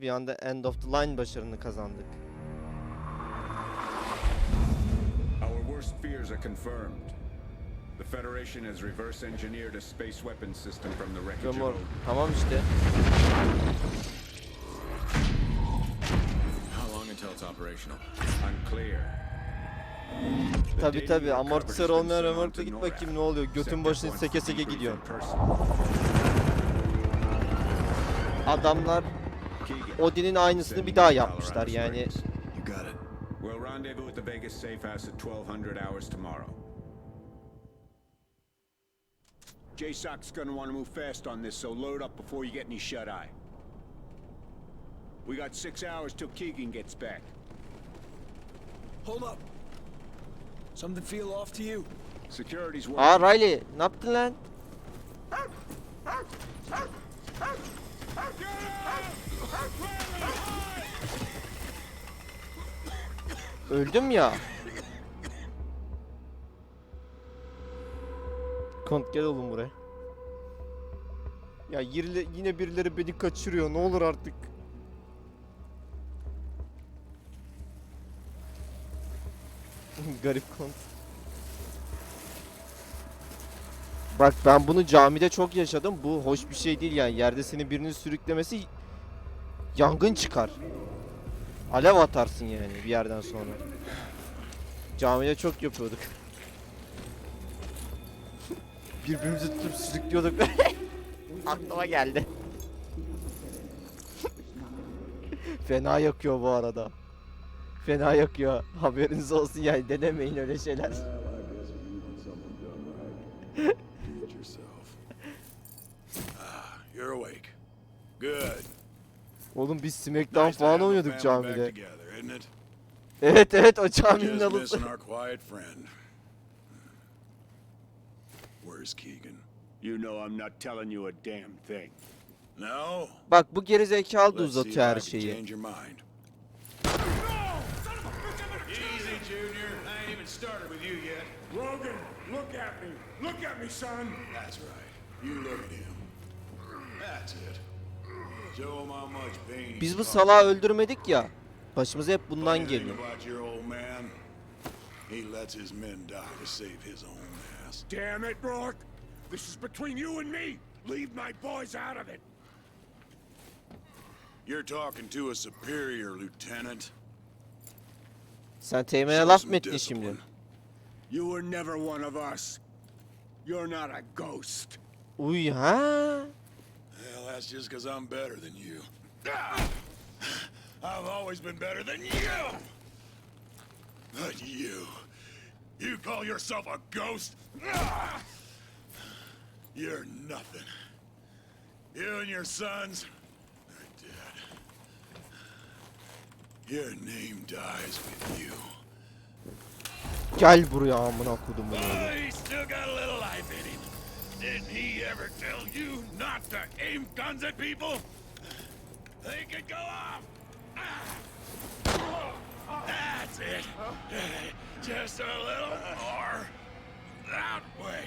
Bir anda end of the line başarını kazandık. Our worst fears are confirmed. The Federation has reverse engineered a space weapons system from the wreckage Gömor. Tamam işte. How long until it's operational? Unclear. Tabi tabi amortisör olmayan to git bakayım ne oluyor. Götün başını seke seke gidiyor. Adamlar Odin'in aynısını bir daha yapmışlar yani. Springs. You got it. We'll rendezvous at the Vegas safe house at 1200 hours tomorrow. JSOC's gonna want to move fast on this, so load up before you get any shut-eye. We got six hours till Keegan gets back. Hold up. Something feel off to you? Security's working. Aa Riley ne yaptın lan? Öldüm ya. Kont gel oğlum buraya. Ya yirle- yine birileri beni kaçırıyor. Ne olur artık. Garip kont. Bak ben bunu camide çok yaşadım. Bu hoş bir şey değil yani. Yerde seni birinin sürüklemesi yangın çıkar. Alev atarsın yani bir yerden sonra. Camide çok yapıyorduk. Birbirimizi tutup sürüklüyorduk. Aklıma geldi. Fena yakıyor bu arada. Fena yakıyor. Haberiniz olsun yani denemeyin öyle şeyler. Ah, you're awake. Good. Oğlum biz Smackdown falan oynuyorduk camide. Evet evet o caminin friend. Where's Keegan? You know I'm not telling you a damn thing. No? Bak bu geri zekalı da uzatıyor her şeyi. Easy, Junior. I ain't even started with you yet. Logan, look at me. Look at me, son. That's right. You look at him. That's it. Show him how much pain he's Biz bu salağı öldürmedik ya. Başımıza hep bundan geliyor. about your old man? He lets his men die to save his own ass. Damn it, Rourke. This is between you and me. Leave my boys out of it. You're talking to a superior, Lieutenant. Sen teğmene laf mı ettin şimdi? You were never one of us. You're not a ghost. Uy ha. That's just because I'm better than you. I've always been better than you! But you... You call yourself a ghost? You're nothing. You and your sons are dead. Your name dies with you. Gel buraya amına kodumun oğlu. Oh, he's still got a little life in him. Didn't he ever tell you not to aim guns at people? They could go off. That's it. Just a little more. That way.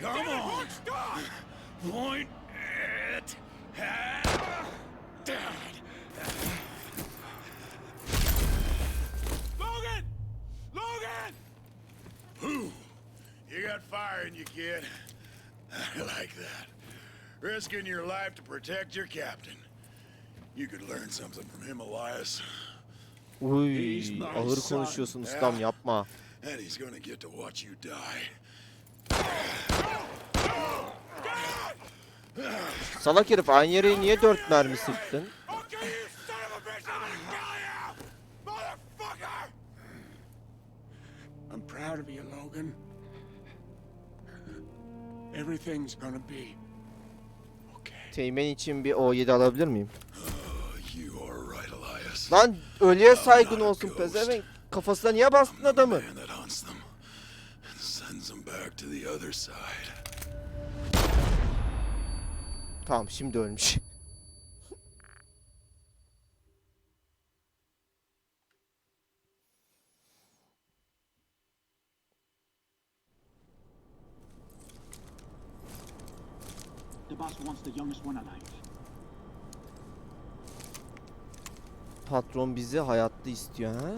Come on. Stop. Point it at Dad. Logan! Logan! Whew. You got fire in you, kid. I like that. Risking your life to protect your captain. You could learn something from him, Elias. Uy ağır konuşuyorsun ustam Ya. yapma. And he's gonna get to watch you die. Salak herif aynı yere niye dört mermi sıktın? I'm proud of you, Logan. Everything's gonna be okay. Teğmen için bir O7 alabilir miyim? Oh, you are right, Elias. Lan ölüye saygın olsun pezevenk. Kafasına niye bastın adamı? Man that hunts them and sends them back to the other side. Tamam şimdi ölmüş. The boss wants the youngest one alive. Patron bizi hayatta istiyor ha?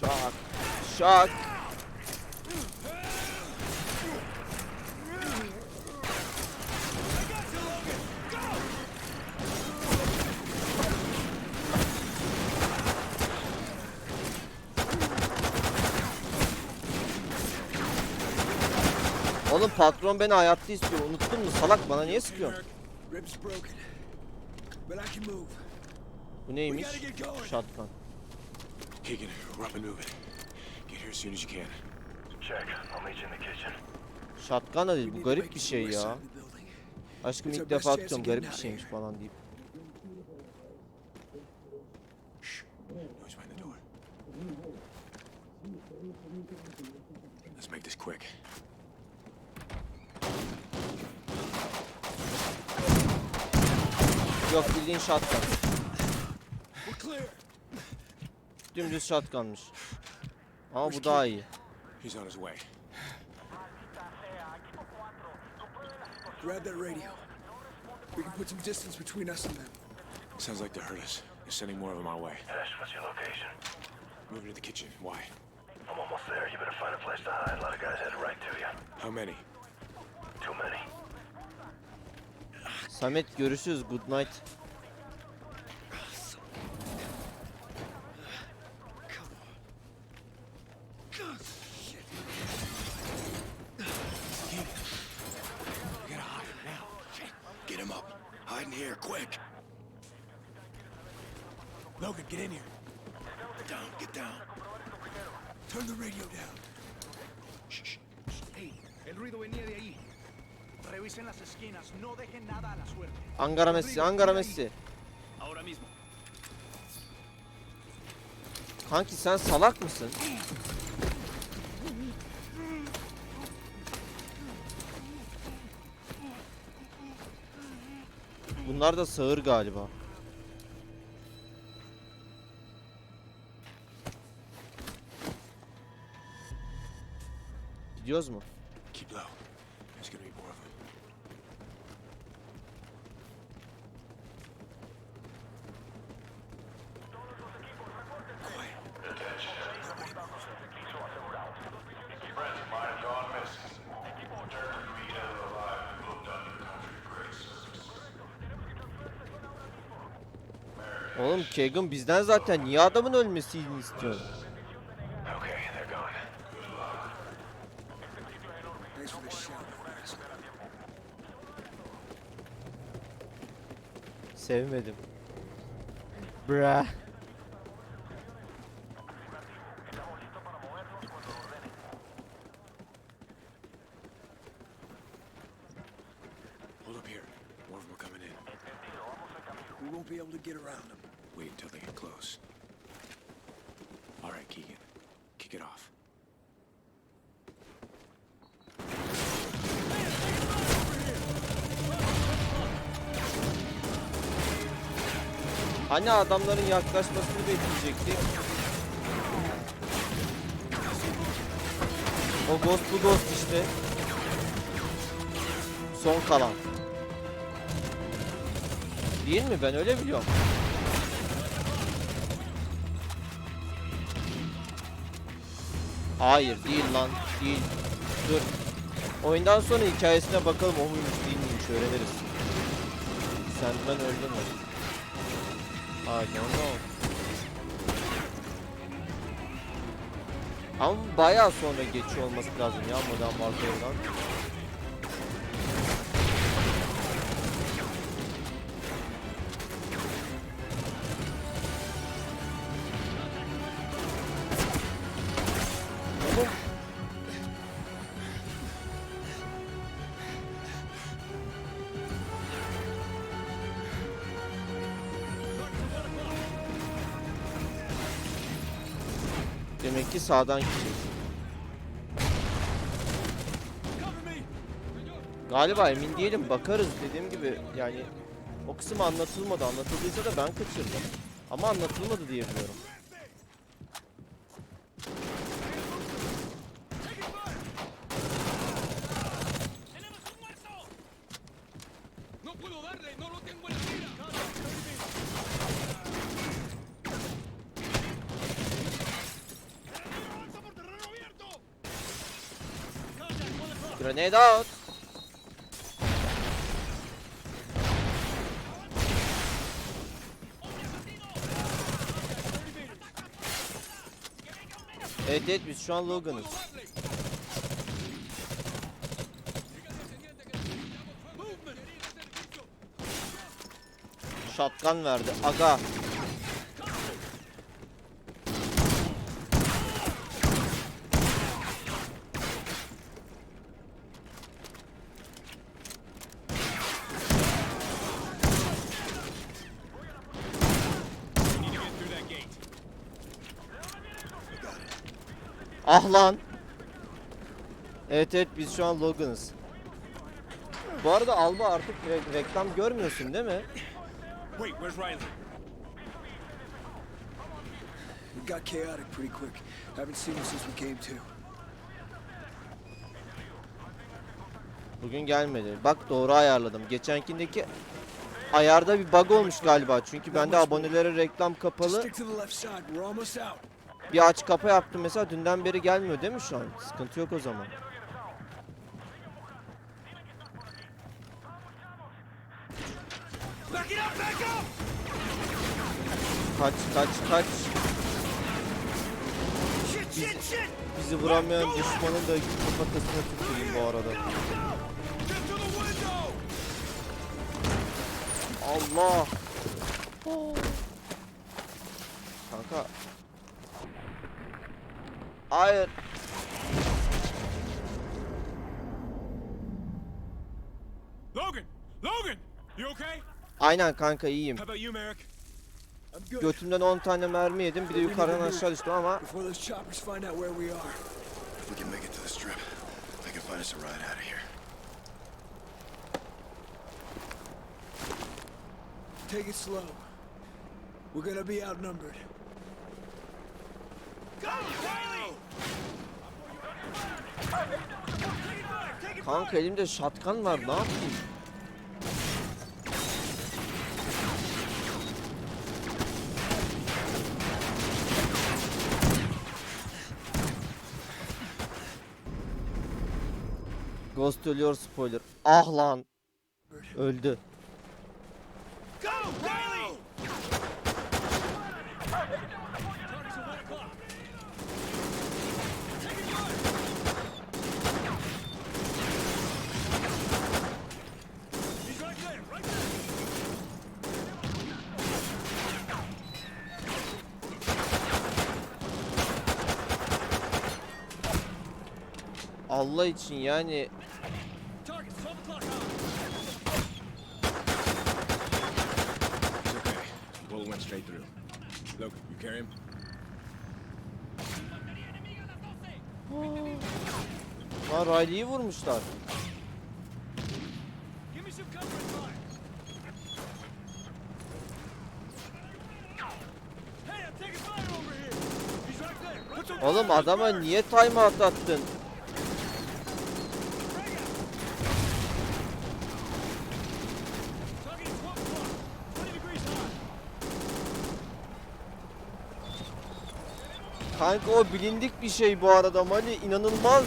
Şak. Şak. Oğlum patron beni hayatta istiyor. Unuttun mu salak bana niye sıkıyorsun? Bu neymiş? Shotgun. Keegan, we're up and moving. Get here as soon as you can. Check. I'll meet you in the kitchen. Shotgun da değil bu to garip bir şey ya. Aşkım ilk defa atıyorum garip bir şeymiş falan deyip. Noise behind the door. Let's make this quick. Yok bildiğin shotgun. We're clear. Dümdüz shotgunmış. Ama bu daha iyi. He's on his way. Grab that radio. We can put some distance between us and them. Sounds like they heard us. They're sending more of them our way. Ash, what's your location? Moving to the kitchen. Why? I'm almost there. You better find a place to hide. A lot of guys headed right to you. How many? Too many. Samet görüşürüz. Good night. We gotta hide him now. Get him up. Hide in here, quick. Logan, get in here. Down, get down. Turn the radio down. Hey, el ruido venía de ahí. Revisen las esquinas. No dejen nada a la suerte. Ankara Messi, Ankara Messi. Ahora mismo. Kanki sen salak mısın? Bunlar da sağır galiba. Gidiyoruz mu? Keep low. There's gonna be more of them. Oğlum Kegan bizden zaten niye adamın ölmesini shout. Sevmedim. Bra. Hani adamların yaklaşmasını bekleyecektik. O ghost bu ghost işte. Son kalan. Değil mi? Ben öyle biliyorum. Hayır değil lan. Değil. Dur. Oyundan sonra hikayesine bakalım o muymuş değil miymiş öğreniriz. Sandman öldü mü? Don't know. Ama bayağı sonra geçiyor olması lazım ya Modern Warfare'dan. Ki sağdan gideceğiz. Galiba emin değilim bakarız dediğim gibi yani o kısım anlatılmadı anlatıldıysa da ben kaçırdım. Ama anlatılmadı diye biliyorum. Grenade out. Evet evet biz şu an Logan'ız. Shotgun verdi. Aga. Ah lan. Evet evet biz şu an Logan'ız. Bu arada Alba artık re- reklam görmüyorsun değil mi? Wait, where's Riley? It got chaotic pretty quick. Haven't seen him since we came to. Bugün gelmedi. Bak doğru ayarladım. Geçenkindeki ayarda bir bug olmuş galiba. Çünkü bende abonelere reklam kapalı. Bir aç kapa yaptım mesela dünden beri gelmiyor değil mi şu an? Sıkıntı yok o zaman. Kaç kaç kaç. Bizi, bizi vuramayan düşmanın da kafatasına tüküreyim bu arada. Allah. Kanka. Hayır. Logan! Logan! You okay? Aynen kanka iyiyim. How about you, Merrick? I'm good. Götümden 10 tane mermi yedim. Bir de yukarıdan aşağı düştüm ama Before those choppers find out where we are. If we can make it to the strip, they can find us a ride out of here. Take it slow. We're gonna be outnumbered. Kanka elimde şatkan var. Ne yapayım? Ghost ölüyor spoiler. Ah lan. Öldü. Allah için yani? Lan Riley'i vurmuşlar. Oğlum adama niye time out Kanka o bilindik bir şey bu arada Mali inanılmaz.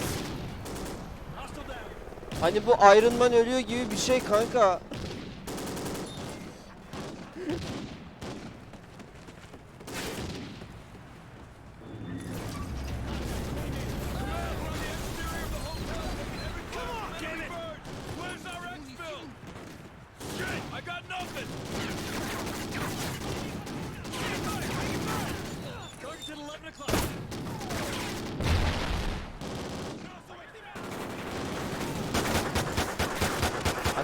Hani bu Iron Man ölüyor gibi bir şey kanka. Where's our exfil? Shit, I got nothing! Target's at 11 o'clock.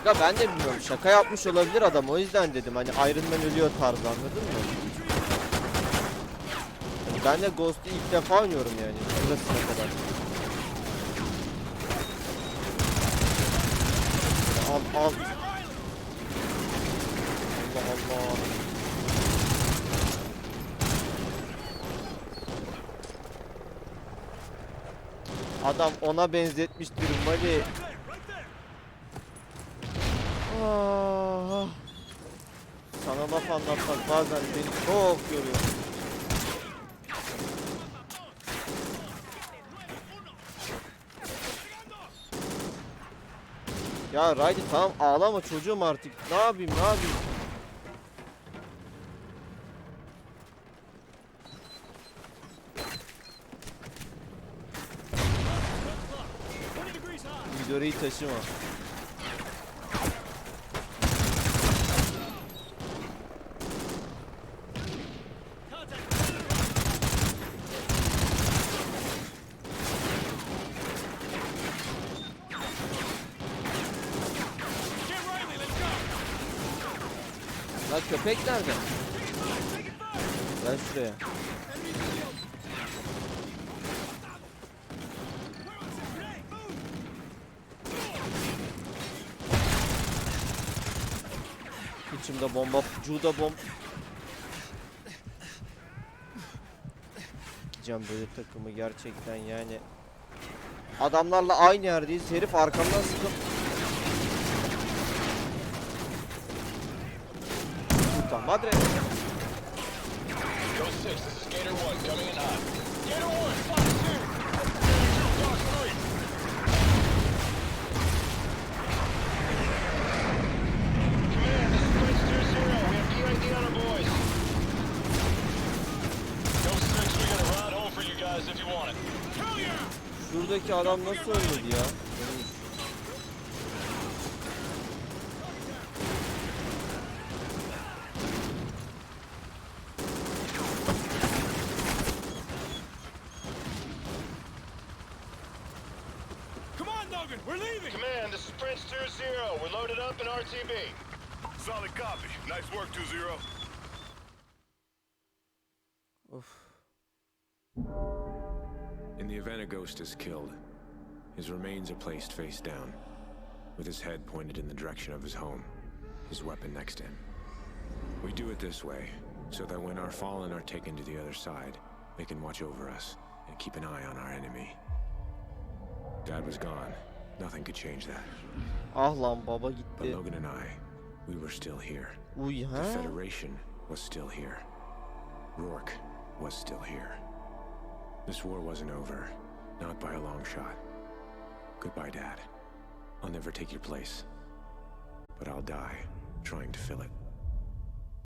Aga ben de bilmiyorum şaka yapmış olabilir adam o yüzden dedim hani Iron Man ölüyor tarzı anladın mı? Hani ben de Ghost'u ilk defa oynuyorum yani burasına kadar. Al al. Allah Allah. Adam ona benzetmiş durum hadi. Ah. Sana laf anlatmak bazen beni çok yoruyor. Ya Ryder tamam ağlama çocuğum artık. Ne yapayım ne yapayım? Midori'yi taşıma. Lan köpek nerede? Gel şuraya. İçimde bomba, Cuda bomb. Gideceğim böyle takımı gerçekten yani. Adamlarla aynı yerdeyiz. Herif arkamdan sıkıp madre. Go 6, this is Gator 1, coming in hot. Gator 1, Fox 2! Fox 3! Command, this is Prince 2-0. We have PID on our boys. Go 6, we got a ride home for you guys if you want it. Hell yeah! Şuradaki adam nasıl ölmedi ya? Solid copy. Nice work, 2-0. Of. In the event a ghost is killed, his remains are placed face down, with his head pointed in the direction of his home, his weapon next to him. We do it this way, so that when our fallen are taken to the other side, they can watch over us and keep an eye on our enemy. Dad was gone. Nothing could change that. Ah lan baba But. Logan and I, we were still here. The? Federation was still here. Rourke was still here. This war wasn't over, not by a long shot. Goodbye, Dad. I'll never take your place. But I'll die trying to fill it.